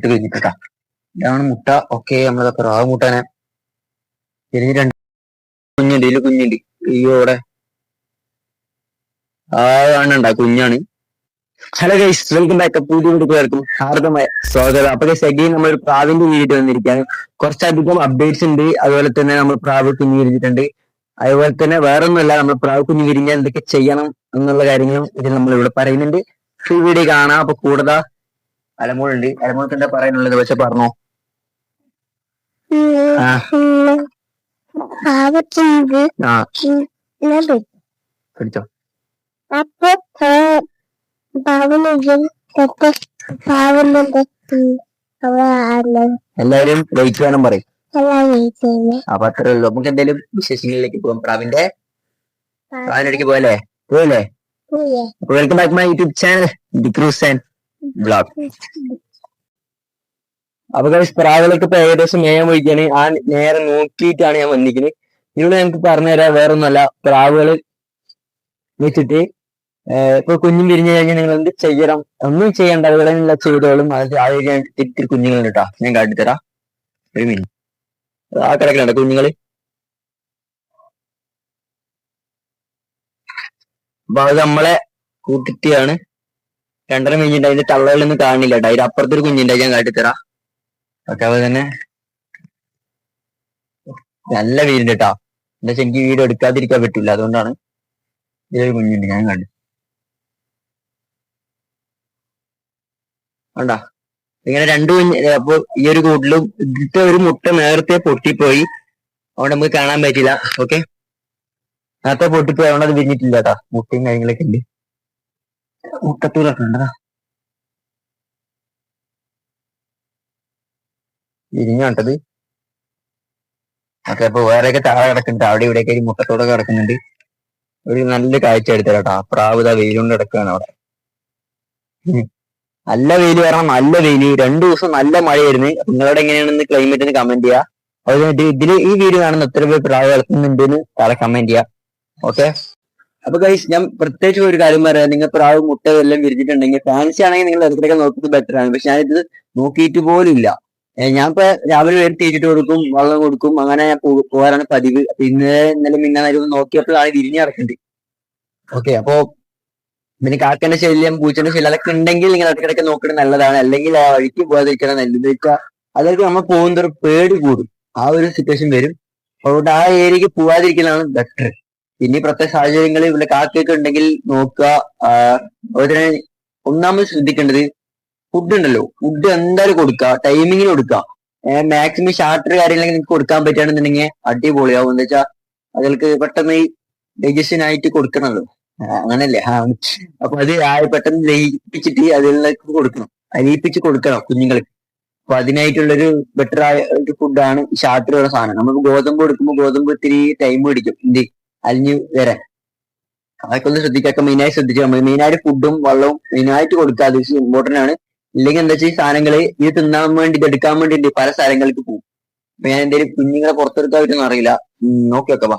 ഇട്ട് കഴിഞ്ഞിട്ടാ ഇതാണ് മുട്ട. ഓക്കെ നമ്മളെ പ്രാവ് മുട്ടനെ ഇനി രണ്ട് കുഞ്ഞുണ്ട്. ഇതിൽ കുഞ്ഞുണ്ട്. അയ്യോ ഇവിടെ ആ കാണണ്ട കുഞ്ഞാണ്. ഹലോ ഗൈസ് വെൽക്കം ബാക്ക് പുതിയ കുട്ടികൾക്കും ഹാർദമായ സ്വാഗതം. അപ്പൊ ഗൈസ് അഗെയിൻ നമ്മൾ പ്രാവിന്റെ വീട് വന്നിരിക്കുകയാണ്. കുറച്ചധികം അപ്ഡേറ്റ്സ് ഉണ്ട്. അതുപോലെ തന്നെ നമ്മൾ പ്രാവ് കുഞ്ഞു വിരിഞ്ഞിട്ടുണ്ട്. അതുപോലെ തന്നെ വേറെ ഒന്നുമല്ല നമ്മൾ പ്രാവ് കുഞ്ഞു വിരിഞ്ഞാൽ എന്തൊക്കെ ചെയ്യണം എന്നുള്ള കാര്യങ്ങളും ഇതിൽ നമ്മൾ ഇവിടെ പറയുന്നുണ്ട്. ഫ്രീ വീഡിയോ കാണാം. അപ്പൊ കൂടുതൽ അലമോളുണ്ട് അലമോൾക്ക് എന്താ പറയാനുള്ളത്? പക്ഷെ പറഞ്ഞോ. എല്ലാരും പിടിച്ചോ. ലൈക്ക് വേണം പറയും. അപ്പൊ അത്രേ ഉള്ളൂ. നമുക്ക് എന്തായാലും വിശേഷങ്ങളിലേക്ക് പോകാം. പ്രാവിന്റെ പ്രാവിനടിക്ക് പോയല്ലേ പോയല്ലേ അപ്പൊ welcome back my YouTube channel the cruise blog അപ്പൊ guys, പ്രാവുകളൊക്കെ ഇപ്പൊ ഏകദേശം മേയാൻ പോയിക്കാണ് ആ നേരെ നോക്കിയിട്ടാണ് ഞാൻ വന്നിരിക്കുന്നത് ഇതിലൂടെ ഞങ്ങൾക്ക് പറഞ്ഞുതരാം വേറെ ഒന്നുമല്ല പ്രാവുകൾ വെച്ചിട്ട് ഇപ്പൊ കുഞ്ഞും പിരിഞ്ഞു കഴിഞ്ഞാൽ നിങ്ങൾ എന്ത് ചെയ്യണം? ഒന്നും ചെയ്യണ്ട അതുപോലെ തന്നെ ചെയ്തോളും അത് ആ ഏരിയ ഇത്തിരി കുഞ്ഞുങ്ങളുണ്ട് കേട്ടോ. ഞാൻ കാട്ടിത്തരാം ഒരു മിനിറ്റ് ആ കിടക്കണ്ട കുഞ്ഞുങ്ങൾ അപ്പൊ അത് നമ്മളെ കൂട്ടിട്ടിയാണ് രണ്ടര മിനിറ്റ് അതിന്റെ തള്ളകളൊന്നും കാണില്ല കേട്ടോ അതിന്റെ അപ്പുറത്തൊരു കുഞ്ഞിണ്ടായി ഞാൻ കാട്ടിത്തരാം ഓക്കെ അപ്പൊ തന്നെ. നല്ല വീടുണ്ട് കേട്ടോ എന്താ വെച്ചാൽ എനിക്ക് വീട് എടുക്കാതിരിക്കാൻ പറ്റില്ല അതുകൊണ്ടാണ് ഇതിലൊരു കുഞ്ഞുണ്ട് ഞാൻ കണ്ടു. കണ്ടാ? ഇങ്ങനെ രണ്ടു കുഞ്ഞ് അപ്പൊ ഈ ഒരു കൂട്ടിലും ഇതിലത്തെ ഒരു മുട്ട നേരത്തെ പൊട്ടിപ്പോയി. അതുകൊണ്ട് നമുക്ക് കാണാൻ പറ്റില്ല. ഓക്കെ? നേരത്തെ പൊട്ടിപ്പോയി അതുകൊണ്ട് അത് വിരിഞ്ഞിട്ടില്ല കേട്ടാ മുട്ടയും കാര്യങ്ങളൊക്കെ ഉണ്ട് മുട്ടത്തൂരൊക്കെ ഉണ്ടതാ വിരിഞ്ഞാട്ടത് ഓക്കെ അപ്പൊ വേറെയൊക്കെ താഴെ കിടക്കുന്നുണ്ട്. അവിടെ ഇവിടെയൊക്കെ ഒരു മുട്ടത്തോടൊക്കെ കിടക്കുന്നുണ്ട്. ഒരു നല്ല കാഴ്ച എടുത്തരാട്ടോ പ്രാവ് ഇതാ വെയിലുകൊണ്ട് കിടക്കുകയാണ് അവിടെ. നല്ല വെയിൽ വരണം. നല്ല വെയിൽ. രണ്ടു ദിവസം നല്ല മഴയായിരുന്നു. നിങ്ങളുടെ എങ്ങനെയാണെന്ന് ക്ലൈമറ്റ് കമന്റ് ചെയ്യുക അതുകൊണ്ട് ഇതിൽ ഈ വീഡിയോ കാണുന്ന എത്ര പേര് പ്രാവ് താഴെ കമന്റ് ചെയ്യുക ഓക്കെ? അപ്പൊ ഗൈസ് ഞാൻ പ്രത്യേകിച്ച് ഒരു കാര്യം പറയാം. നിങ്ങൾ പ്രാവ് മുട്ട എല്ലാം വിരിച്ചിട്ടുണ്ടെങ്കിൽ ഫാൻസി ആണെങ്കിൽ നിങ്ങൾ ഇടയ്ക്കിടയ്ക്ക് നോക്കുന്നത് ബെറ്റർ ആണ്. പക്ഷെ ഞാനിത് നോക്കിയിട്ട് പോലും ഇല്ല. ഞാൻ ഇപ്പൊ രാവിലെ വേറെ തേച്ചിട്ട് കൊടുക്കും വെള്ളം കൊടുക്കും അങ്ങനെ ഞാൻ പോകാറാണ് പതിവ്. അപ്പൊ ഇന്നലെ ഇന്നലെ മിന്നാലും നോക്കിയപ്പോഴാണ് വിരിഞ്ഞ് കിടക്കുന്നത് ഓക്കെ അപ്പോ പിന്നെ കാക്കന്റെ ശല്യം പൂച്ചന്റെ ശല്യം അതൊക്കെ ഉണ്ടെങ്കിൽ നിങ്ങൾ ഇടയ്ക്കിടയ്ക്ക് നോക്കുന്നത് നല്ലതാണ്. അല്ലെങ്കിൽ ആ വഴിക്ക് പോകാതിരിക്കണം നല്ലത് വെച്ചാൽ അതൊക്കെ നമ്മൾ പോകുന്ന ഒരു പേടി കൂടും. ആ ഒരു സിറ്റുവേഷൻ വരും. അതുകൊണ്ട് ആ ഏരിയക്ക് പോവാതിരിക്കലാണ് ബെറ്റർ ഈ പ്രത്യേക സാഹചര്യങ്ങളിൽ ഇവിടെ കാക്കയൊക്കെ ഉണ്ടെങ്കിൽ നോക്കുക. അതുപോലെ ഒന്നാമത് ശ്രദ്ധിക്കേണ്ടത് ഫുഡ് ഉണ്ടല്ലോ. ഫുഡ് എന്തായാലും കൊടുക്കുക. ടൈമിങ്ങിന് കൊടുക്കുക. മാക്സിമം ഷാർട്ടർ കാര്യങ്ങളൊക്കെ നിങ്ങൾക്ക് കൊടുക്കാൻ പറ്റുകയാണെന്നുണ്ടെങ്കിൽ അടിപൊളിയാവും. എന്താ വെച്ചാൽ അതിൽക്ക് പെട്ടെന്ന് ഡൈജഷൻ ആയിട്ട് കൊടുക്കണല്ലോ. അങ്ങനല്ലേ? അപ്പൊ അത് പെട്ടെന്ന് ലയിപ്പിച്ചിട്ട് അതിലേക്ക് കൊടുക്കണം. അലിയിപ്പിച്ച് കൊടുക്കണം കുഞ്ഞുങ്ങൾക്ക് അപ്പൊ അതിനായിട്ടുള്ളൊരു ബെറ്റർ ആയ ഒരു ഫുഡാണ് ഷാർട്ടർ സാധനം. നമ്മൾ ഗോതമ്പ് കൊടുക്കുമ്പോൾ ഗോതമ്പ് ഇത്തിരി ടൈം പിടിക്കും. എന്ത് അലിഞ്ഞു വരാൻ അതൊക്കെ ഒന്ന് ശ്രദ്ധിക്കുക മെയിനായി ശ്രദ്ധിച്ചാൽ മതി മെയിനായിട്ട് ഫുഡും വെള്ളവും മെയിനായിട്ട് കൊടുക്കുക അത് ഇമ്പോർട്ടന്റ് ആണ്. ഇല്ലെങ്കിൽ എന്താ വെച്ചാൽ ഈ സാധനങ്ങൾ ഇത് തിന്നാൻ വേണ്ടി എടുക്കാൻ വേണ്ടി പല സ്ഥലങ്ങൾക്ക് പോകും. അപ്പൊ ഞാൻ എന്തെങ്കിലും കുഞ്ഞുങ്ങളെ പുറത്തെടുക്കാൻ അറിയില്ല. നോക്കി വെക്കവാ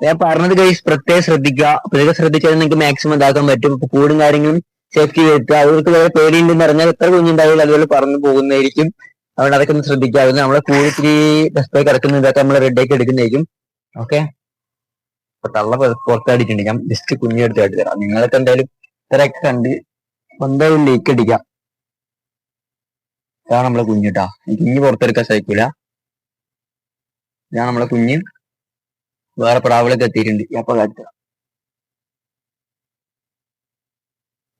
ഞാൻ പറഞ്ഞത് കൈസ് പ്രത്യേകം ശ്രദ്ധിക്കുക പ്രത്യേകം ശ്രദ്ധിച്ചാൽ നിങ്ങൾക്ക് മാക്സിമം ഇതാക്കാൻ പറ്റും. കൂടും കാര്യങ്ങളും സേഫ്റ്റി വരുത്തുക. അവർക്ക് വേറെ പേടിയുണ്ടെന്ന് പറഞ്ഞാൽ എത്ര കുഞ്ഞുണ്ടാവില്ല അതുപോലെ പറഞ്ഞു പോകുന്നതായിരിക്കും. അതുകൊണ്ട് അതൊക്കെ ഒന്ന് ശ്രദ്ധിക്കുക നമ്മളെ കൂടി ഇത്തിരി പോയി കിടക്കുന്ന ഇതൊക്കെ നമ്മൾ റെഡിയാക്കി എടുക്കുന്നതായിരിക്കും. ഓക്കെ തള്ള പുറത്താടിയിട്ടുണ്ട്. ഞാൻ ജസ്റ്റ് കുഞ്ഞെടുത്ത് കാട്ടി തരാം. നിങ്ങളൊക്കെ എന്തായാലും ഇത്രയൊക്കെ കണ്ട് എന്തായാലും ലീക്ക് അടിക്കാം. ഇതാണ് നമ്മളെ കുഞ്ഞിട്ടാ കുഞ്ഞ് പുറത്തെടുക്കാൻ സഹിക്കൂല. ഇതാണ് നമ്മളെ കുഞ്ഞ്. വേറെ പ്രാവിളൊക്കെ എത്തിയിട്ടുണ്ട്. അപ്പൊ കാണിച്ചു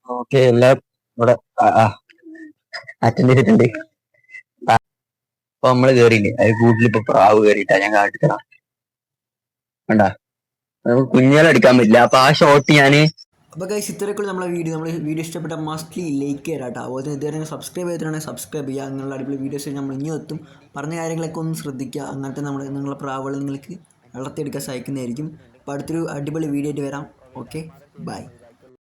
ഓക്കെ എല്ലാം ഇവിടെ അറ്റൻഡ് ചെയ്തിട്ടുണ്ട്. അപ്പൊ നമ്മൾ കേറിയില്ലേ? അത് കൂട്ടിലിപ്പോ പ്രാവ് കേറിയിട്ടാ ഞാൻ കാട്ടിത്തരാം കണ്ടാ? നമുക്ക് കുഞ്ഞുങ്ങളെ പറ്റില്ല. അപ്പൊ ആ ഷോട്ട് ഞാൻ അപ്പോൾ ഗൈസ് ഇത്രയൊക്കെ നമ്മളെ വീഡിയോ നമ്മൾ വീഡിയോ ഇഷ്ടപ്പെട്ട മസ്റ്റ്ലി ലൈക്ക് ചെയ്യാം അതുപോലെ തന്നെ ഇതുവരെ സബ്സ്ക്രൈബ് ചെയ്തിട്ടുണ്ടെങ്കിൽ സബ്സ്ക്രൈബ് ചെയ്യുക. അങ്ങനെയുള്ള അടിപൊളി വീഡിയോസ് നമ്മൾ ഇനിയും എത്തും. പറഞ്ഞ കാര്യങ്ങളൊക്കെ ഒന്ന് ശ്രദ്ധിക്കുക. അങ്ങനത്തെ നമ്മൾ നിങ്ങളുടെ പ്രാവളങ്ങൾക്ക് വളർത്തിയെടുക്കാൻ സഹായിക്കുന്നതായിരിക്കും. അപ്പോൾ അടുത്തൊരു അടിപൊളി വീഡിയോ ആയിട്ട് വരാം. Okay bye